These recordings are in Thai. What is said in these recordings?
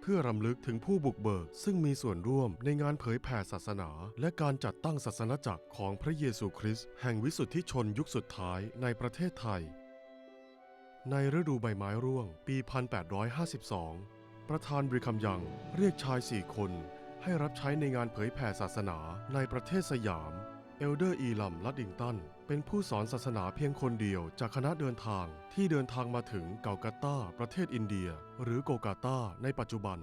เพื่อรำลึกถึงผู้บุกเบิก ซึ่งมีส่วนร่วมในงานเผยแผ่ศาสนา และการจัดตั้งศาสนจักรของพระเยซูคริสต์แห่งวิสุทธิชนยุคสุดท้ายในประเทศไทย ในฤดูใบไม้ร่วง ปี 1852 ประธานบริคัมยังเรียกชายสี่คน ให้รับใช้ในงานเผยแผ่ศาสนาในประเทศสยาม เอลเดอร์อีลัมลัดดิงตัน เป็นผู้สอนศาสนาเพียงคนเดียวจากคณะเดินทางที่เดินทางมาถึงเกากัตตาประเทศอินเดีย หรือโกกาตาในปัจจุบัน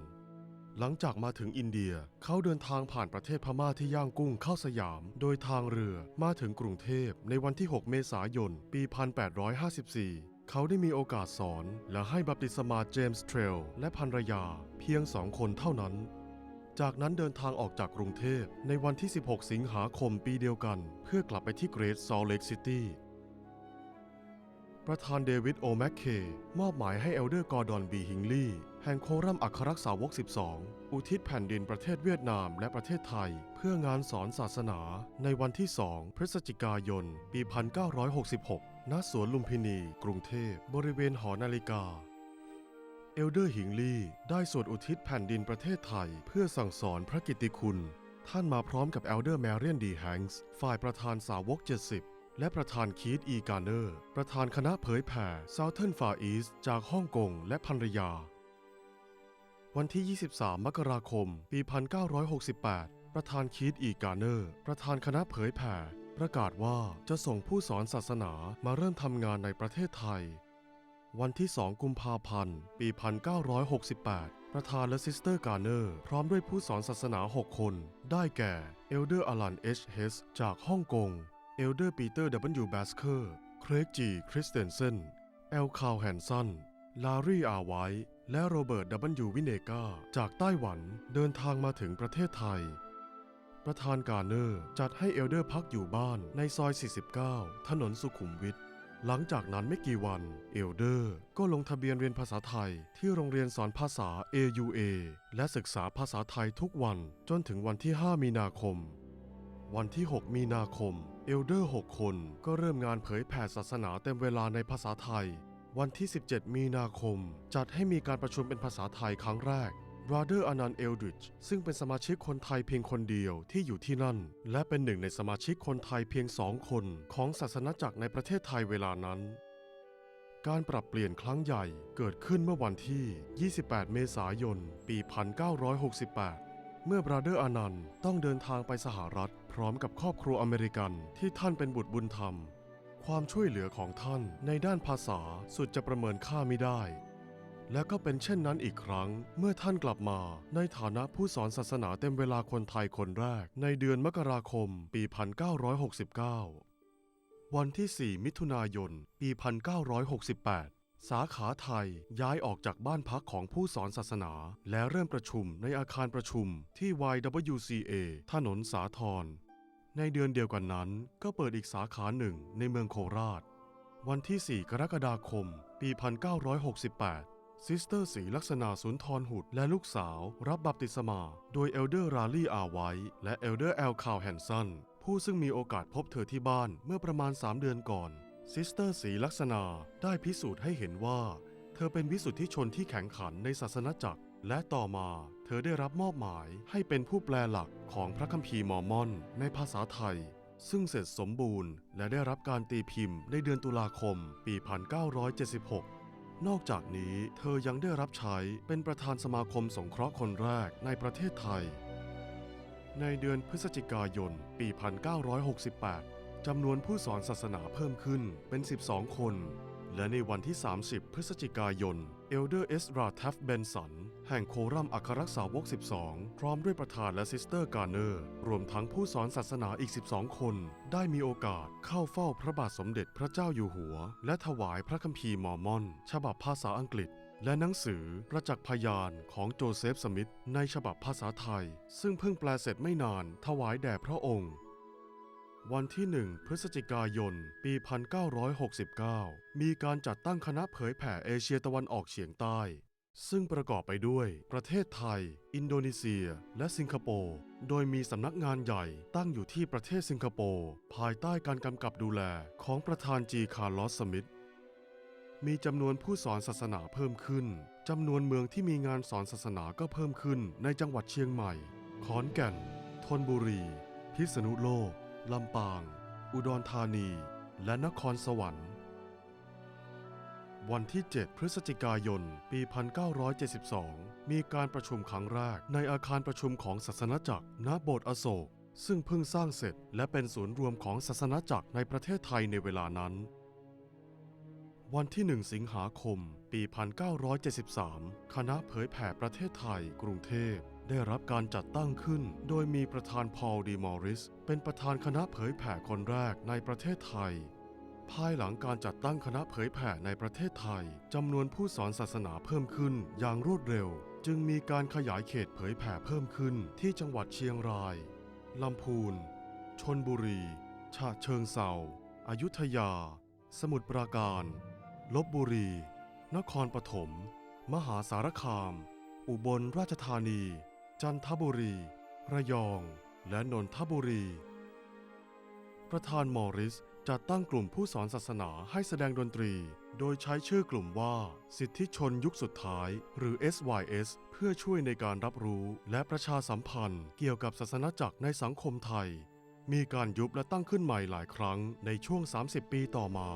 หลังจากมาถึงอินเดียเขาเดินทางผ่านประเทศพม่าที่ย่างกุ้งเข้าสยาม โดยทางเรือมาถึงกรุงเทพในวันที่ 6 เมษายน ปี 1854 เขาได้มีโอกาสสอนและให้บัพติศมาเจมส์เทรลและภรรยาเพียงสองคนเท่านั้น จากนั้นเดินทางออกจากกรุงเทพในวันที่ 16 สิงหาคมปีเดียวกัน เพื่อกลับไปที่เกรทซอลเลกซิตี้ประธานเดวิดโอแมคเค มอบหมายให้เอลเดอร์กอร์ดอนบีฮิงลีแห่งโครัมอัครรักษาวก 12 อุทิศแผ่นดินประเทศเวียดนามและประเทศไทย เพื่องานสอนศาสนา ในวันที่ 2 พฤศจิกายน ปี 1966 ณ สวนลุมพินี กรุงเทพ บริเวณหอนาฬิกา เอลเดอร์หิงลีได้สวดอุทิศแผ่นดินประเทศไทย เพื่อสั่งสอนพระกิติคุณ ท่านมาพร้อมกับเอลเดอร์แมเรียนดีแฮงส์ฝ่ายประธานสาวก 70 และประธานคีตอีการเนอร์ ประธานคณะเผยแผ่ Southern Far East จากฮ่องกงและภรรยา วันที่ 23 มกราคม ปี 1968 ประธานคีตอีการเนอร์ ประธานคณะเผยแผ่ ประกาศว่าจะส่งผู้สอนศาสนามาเริ่มทำงานในประเทศไทย วันที่ 2 กุมภาพันธ์ ปี 1968 ประธานและซิสเตอร์การ์เนอร์ พร้อมด้วยผู้สอนศาสนา 6 คน ได้แก่เอลเดอร์อลันเอชเฮสจากฮ่องกง เอลเดอร์ปีเตอร์ W. แบสเคอร์ เครกจีคริสเตนเซนแอลคาวแฮนสัน ลารีอาไวท์และโรเบิร์ต W. วินเนกาจากไต้หวันเดินทางมาถึงประเทศไทย ประธานการ์เนอร์จัดให้เอลเดอร์พักอยู่บ้านในซอย 49 ถนนสุขุมวิท หลังจากนั้นไม่กี่วัน เอลเดอร์ก็ลงทะเบียนเรียนภาษาไทยที่โรงเรียนสอนภาษา AUA และศึกษาภาษาไทยทุกวันจนถึงวันที่ 5 มีนาคม วันที่ 6 มีนาคม เอลเดอร์ 6 คนก็เริ่มงานเผยแผ่ศาสนาเต็มเวลาในภาษาไทย วันที่ 17 มีนาคม จัดให้มีการประชุมเป็นภาษาไทยครั้งแรก บราเดอร์อนันต์เอลดริชซึ่งเป็นสมาชิกคนไทยเพียงคนเดียวที่อยู่ที่นั่น และเป็นหนึ่งในสมาชิกคนไทยเพียงสองคนของศาสนาจักรในประเทศไทยเวลานั้น การปรับเปลี่ยนครั้งใหญ่เกิดขึ้นเมื่อวันที่ 28 เมษายน ปี 1968 เมื่อบราเดอร์อนันต์ต้องเดินทางไปสหรัฐ พร้อมกับครอบครัวอเมริกันที่ท่านเป็นบุตรบุญธรรม ความช่วยเหลือของท่านในด้านภาษาสุดจะประเมินค่าไม่ได้ และก็เป็นเช่นนั้นอีกครั้ง เมื่อท่านกลับมา ในฐานะผู้สอนศาสนาเต็มเวลาคนไทยคนแรก ในเดือนมกราคม ปี 1969 วันที่ 4 มิถุนายน ปี 1968 สาขาไทยย้ายออกจากบ้านพักของผู้สอนศาสนา และเริ่มประชุมในอาคารประชุมที่ YWCA ถนนสาทรในเดือนเดียวกันนั้นก็เปิดอีกสาขาหนึ่งในเมืองโคราช วันที่ 4 กรกฎาคม ปี 1968 ซิสเตอร์สีลักษณะสุนทรหุดและลูกสาวรับบัพติศมา โดยเอลเดอร์ราลี่อาไวท์และเอลเดอร์แอลคาวแฮนสันผู้ซึ่งมีโอกาสพบเธอที่บ้านเมื่อประมาณ 3 เดือนก่อน ซิสเตอร์สีลักษณะได้พิสูจน์ให้เห็นว่า เธอเป็นวิสุทธิชนที่แข็งขันในศาสนจักร และต่อมาเธอได้รับมอบหมายให้เป็นผู้แปลหลักของพระคัมภีร์มอร์มอน ในภาษาไทย ซึ่งเสร็จสมบูรณ์ และได้รับการตีพิมพ์ในเดือนตุลาคม ปี 1976 นอกจากนี้เธอยังได้รับใช้เป็นประธานสมาคมสงเคราะห์คนแรกในประเทศไทย ในเดือนพฤศจิกายน ปี 1968จำนวนผู้สอนศาสนาเพิ่มขึ้นเป็น 12 คน และในวันที่ 30 พฤศจิกายน เอลเดอร์เอสราทัฟเบนสัน แห่งโครัมอัครรักษาวก 12 พร้อมด้วยประธานและซิสเตอร์การเนอร์ รวมทั้งผู้สอนศาสนาอีก 12 คน ได้มีโอกาสเข้าเฝ้าพระบาทสมเด็จพระเจ้าอยู่หัว และถวายพระคัมภีร์มอร์มอน ฉบับภาษาอังกฤษและหนังสือประจักษ์พยานของโจเซฟสมิธในฉบับภาษาไทย ซึ่งเพิ่งแปลเสร็จไม่นานถวายแด่พระองค์ วันที่ 1 พฤศจิกายน ปี 1969 มีการจัดตั้งคณะเผยแผ่เอเชียตะวันออกเฉียงใต้ ซึ่งประกอบไปด้วยประเทศไทย อินโดนีเซีย และสิงคโปร์ โดยมีสำนักงานใหญ่ตั้งอยู่ที่ประเทศสิงคโปร์ ภายใต้การกำกับดูแลของประธานจีคาร์ลอสสมิธมีจำนวนผู้สอนศาสนาเพิ่มขึ้น จำนวนเมืองที่มีงานสอนศาสนาก็เพิ่มขึ้นในจังหวัดเชียงใหม่ ขอนแก่น ธนบุรี พิษณุโลก ลำปาง อุดรธานี และนครสวรรค์ วันที่ 7 พฤศจิกายน ปี 1972 มีการประชุมครั้งแรกในอาคารประชุมของศาสนจักรณโบสถ์อโศก ซึ่งเพิ่งสร้างเสร็จและเป็นศูนย์รวมของศาสนจักรในประเทศไทยในเวลานั้นวันที่ 1 สิงหาคม ปี 1973 คณะเผยแผ่ประเทศไทย กรุงเทพ ได้รับการจัดตั้งขึ้น โดยมีประธานพอลดีมอริส เป็นประธานคณะเผยแผ่คนแรกในประเทศไทย ภายหลังการจัดตั้งคณะเผยแผ่ในประเทศไทยจำนวนผู้สอนศาสนาเพิ่มขึ้นอย่างรวดเร็ว จึงมีการขยายเขตเผยแผ่เพิ่มขึ้นที่จังหวัดเชียงรายลำพูน ชนบุรี ฉะเชิงเซาอายุทยา สมุทรปราการ ลบบุรี นครปฐม มหาสารคาม อุบลราชธานี จันทบุรี ระยอง และนนทบุรี ประธานมอริสจัดตั้งกลุ่มผู้สอนศาสนาให้แสดงดนตรี โดยใช้ชื่อกลุ่มว่า สิทธิชนยุคสุดท้าย หรือ SYS เพื่อช่วยในการรับรู้และประชาสัมพันธ์เกี่ยวกับศาสนาจักรในสังคมไทย มีการยุบและตั้งขึ้นใหม่หลายครั้งในช่วง 30 ปีต่อมา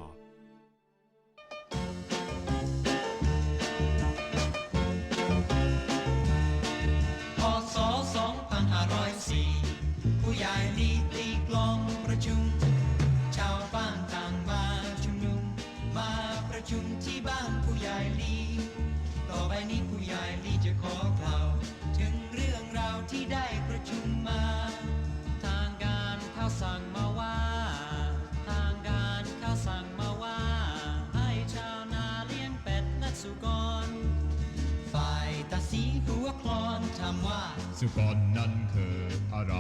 สุกรนั้นคืออะไร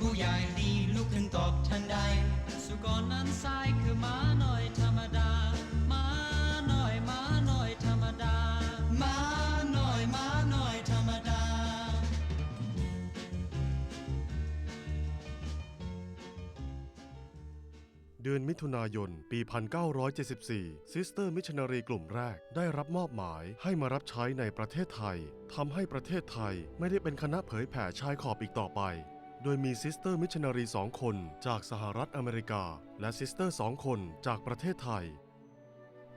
ผู้ใหญ่ดีลุกขึ้นตอบทันใด สุกรนั้นทรายคือม้าหน่ ดือนมิถุนายน ปี 1974 ซิสเตอร์มิชชันนารีกลุ่มแรกได้รับมอบหมายให้มารับใช้ในประเทศไทย ทำให้ประเทศไทยไม่ได้เป็นคณะเผยแผ่ชายขอบอีกต่อไป โดยมีซิสเตอร์มิชชันนารีสองคนจากสหรัฐอเมริกา และซิสเตอร์สองคนจากประเทศไทย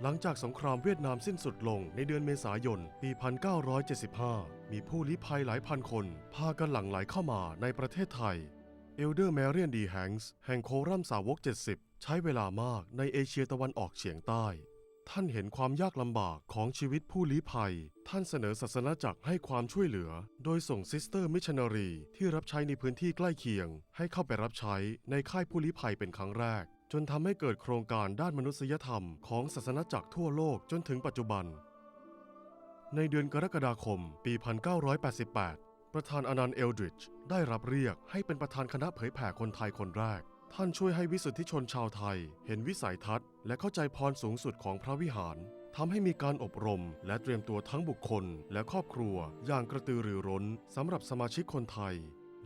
หลังจากสงครามเวียดนามสิ้นสุดลงในเดือนเมษายน ปี 1975 มีผู้ลี้ภัยหลายพันคน พากันหลั่งไหลเข้ามาในประเทศไทยเอลเดอร์แมเรียนดีแฮงส์แห่งโครัมสาวก 70 ใช้เวลามากในเอเชียตะวันออกเฉียงใต้ ท่านเห็นความยากลำบากของชีวิตผู้ลี้ภัย ท่านเสนอศาสนาจักรให้ความช่วยเหลือ โดยส่งซิสเตอร์มิชชันนารีที่รับใช้ในพื้นที่ใกล้เคียง ให้เข้าไปรับใช้ในค่ายผู้ลี้ภัยเป็นครั้งแรก จนทำให้เกิดโครงการด้านมนุษยธรรมของศาสนาจักรทั่วโลกจนถึงปัจจุบัน ในเดือนกรกฎาคม ปี 1988 ประธานอนันต์เอลดริดจ์ได้รับเรียกให้เป็นประธานคณะเผยแผ่คนไทยคนแรก ท่านช่วยให้วิสุทธิชนชาวไทย เห็นวิสัยทัศน์ และเข้าใจพรสูงสุดของพระวิหารทำให้มีการอบรม และเตรียมตัวทั้งบุคคล และครอบครัว อย่างกระตือรือร้นสำหรับสมาชิกคนไทย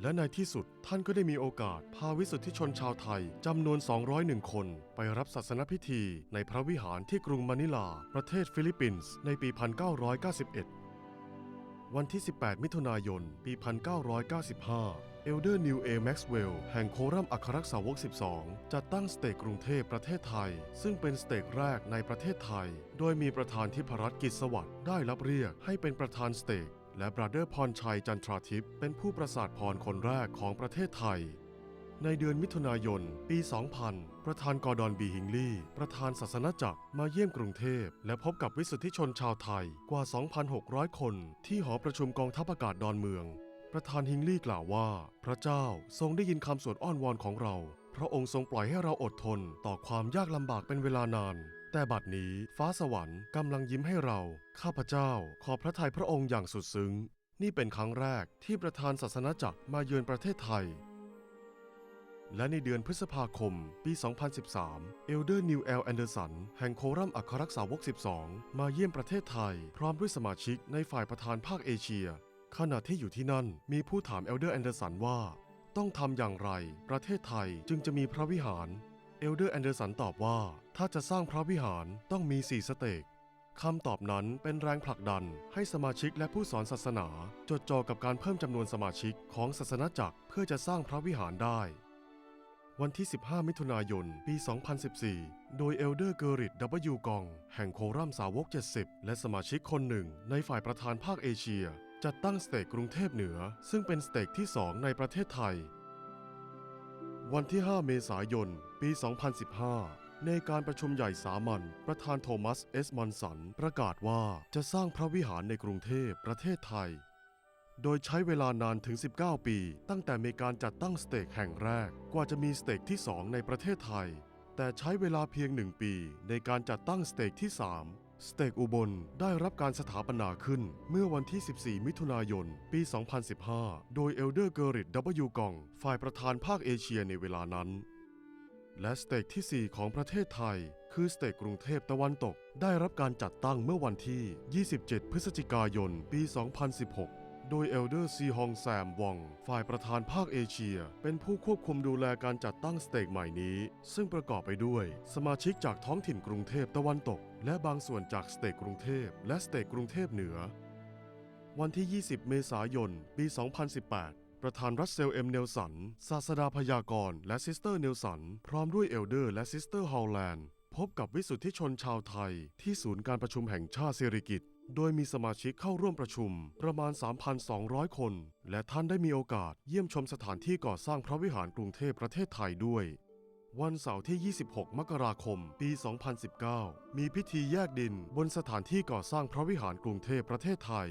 และในที่สุดท่านก็ได้มีโอกาส พาวิสุทธิชนชาวไทยจำนวน 201 คน ไปรับศาสนพิธีในพระวิหารที่กรุงมะนิลา ประเทศฟิลิปปินส์ในปี 1991 วันที่ 18 มิถุนายน ปี 1995 เอลเดอร์นิวเอแม็กซ์เวลล์แห่งโครัมอัครรักษาวก 12 จัดตั้งสเตกกรุงเทพประเทศไทย ซึ่งเป็นสเตกแรกในประเทศไทย โดยมีประธานทิพรัตน์กิจสวัสดิ์ได้รับเรียกให้เป็นประธานสเตกและบราเดอร์พรชัยจันทราทิพย์เป็นผู้ประสาทพรคนแรกของประเทศไทย ในเดือนมิถุนายน ปี 2000 ประธานกอร์ดอนบีฮิงลีย์ประธานศาสนจักรมาเยี่ยมกรุงเทพ และพบกับวิสุทธิชนชาวไทยกว่า 2,600 คน ที่หอประชุมกองทัพอากาศดอนเมือง ประธานฮิงลีย์กล่าวว่า พระเจ้าทรงได้ยินคำสวดอ้อนวอนของเรา พระองค์ทรงปล่อยให้เราอดทน ต่อความยากลำบากเป็นเวลานาน แต่บัดนี้ฟ้าสวรรค์กำลังยิ้มให้เรา ข้าพเจ้า ขอพระทัยพระองค์อย่างสุดซึ้ง นี่เป็นครั้งแรกที่ประธานศาสนาจักรมาเยือนประเทศไทย และในเดือนพฤษภาคม ปี 2013 เอลเดอร์นิวเอลแอนเดอร์สันแห่งโครัมอัครรักษาวก 12 มาเยี่ยมประเทศไทย พร้อมด้วยสมาชิกในฝ่ายประธานภาคเอเชีย ขณะที่อยู่ที่นั่นมีผู้ถามเอลเดอร์แอนเดอร์สันว่า ต้องทำอย่างไร ประเทศไทยจึงจะมีพระวิหาร เอลเดอร์แอนเดอร์สันตอบว่า ถ้าจะสร้างพระวิหารต้องมี4สเตกคำตอบนั้นเป็นแรงผลักดันให้สมาชิกและผู้สอนศาสนา จดจ่อกับการเพิ่มจำนวนสมาชิกของศาสนาจักรเพื่อจะสร้างพระวิหารได้ วันที่ 15 มิถุนายน ปี 2014 โดยเอลเดอร์เกอริด W กอง แห่งโครัมสาวก 70 และสมาชิกคนหนึ่งในฝ่ายประธานภาคเอเชีย จัดตั้งสเต็กกรุงเทพเหนือ ซึ่งเป็นสเต็กที่ 2 ในประเทศไทย วันที่ 5 เมษายน ปี 2015 ในการประชุมใหญ่สามัญประธานโทมัสเอสมอนสัน ประกาศว่าจะสร้างพระวิหารในกรุงเทพประเทศไทย โดยใช้เวลานานถึง 19 ปี ตั้งแต่มีการจัดตั้งสเต็กแห่งแรก กว่าจะมีสเต็กที่ 2 ในประเทศไทย แต่ใช้เวลาเพียงหนึ่งปีในการจัดตั้งสเต็กที่ 3 สเตกอุบลได้รับการสถาปนาขึ้นเมื่อวันที่ 14 มิถุนายน ปี 2015 โดยเอลเดอร์เกอริด W กอง ฝ่ายประธานภาคเอเชียในเวลานั้น และสเตกที่ 4 ของประเทศไทย คือสเตกกรุงเทพตะวันตก ได้รับการจัดตั้งเมื่อวันที่ 27 พฤศจิกายน ปี 2016โดยเอลเดอร์ซีฮองแซมวองฝ่ายประธานภาคเอเชีย เป็นผู้ควบคุมดูแลการจัดตั้งสเตกใหม่นี้ ซึ่งประกอบไปด้วย สมาชิกจากท้องถิ่นกรุงเทพตะวันตก และบางส่วนจากสเตกกรุงเทพและสเตกกรุงเทพเหนือ วันที่ 20 เมษายน ปี 2018 ประธานรัสเซลเอ็มเนลสัน ศาสดาพยากรณ์และซิสเตอร์เนลสัน พร้อมด้วยเอลเดอร์และซิสเตอร์ฮอลแลนด์ พบกับวิสุทธิชนชาวไทย ที่ศูนย์การประชุมแห่งชาติเศรษฐกิจโดยมีสมาชิกเข้าร่วมประชุมประมาณ 3,200 คน และท่านได้มีโอกาสเยี่ยมชมสถานที่ก่อสร้างพระวิหารกรุงเทพประเทศไทยด้วย วันเสาร์ที่ 26 มกราคม ปี 2019 มีพิธีแยกดินบนสถานที่ก่อสร้างพระวิหารกรุงเทพประเทศไทย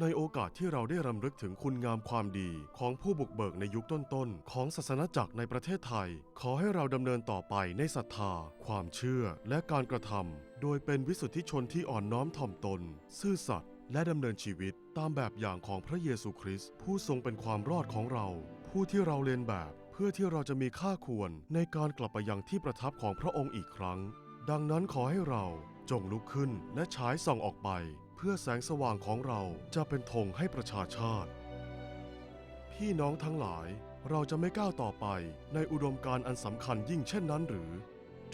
ในโอกาสที่เราได้รำลึกถึงคุณงามความดีของผู้บุกเบิกในยุคต้นๆ ของศาสนาจักรในประเทศไทย ขอให้เราดำเนินต่อไปในศรัทธา ความเชื่อและการกระทำโดยเป็นวิสุทธิชนที่อ่อนน้อมถ่อมตน ซื่อสัตย์และดำเนินชีวิตตามแบบอย่างของพระเยซูคริสต์ผู้ทรงเป็นความรอดของเรา ผู้ที่เราเรียนแบบ เพื่อที่เราจะมีค่าควรในการกลับไปยังที่ประทับของพระองค์อีกครั้ง ดังนั้นขอให้เราจงลุกขึ้นและฉายส่องออกไป เพื่อแสงสว่างของเราจะเป็นธงให้ประชาชาติ พี่น้องทั้งหลาย เราจะไม่ก้าวต่อไปในอุดมการณ์อันสำคัญยิ่งเช่นนั้นหรือ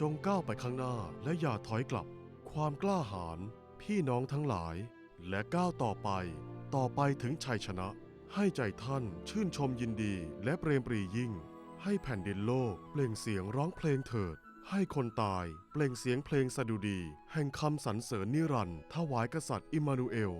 จงก้าวไปข้างหน้าและอย่าถอยกลับ ความกล้าหาญพี่น้องทั้งหลาย และก้าวต่อไป ต่อไปถึงชัยชนะ ให้ใจท่านชื่นชมยินดีและเปรมปรียิ่ง ให้แผ่นดินโลกเปล่งเสียงร้องเพลงเถิด ให้คนตายเปล่งเสียงเพลงสดุดี แห่งคำสรรเสริญนิรันดร์ถวายกษัตริย์อิมมานูเอล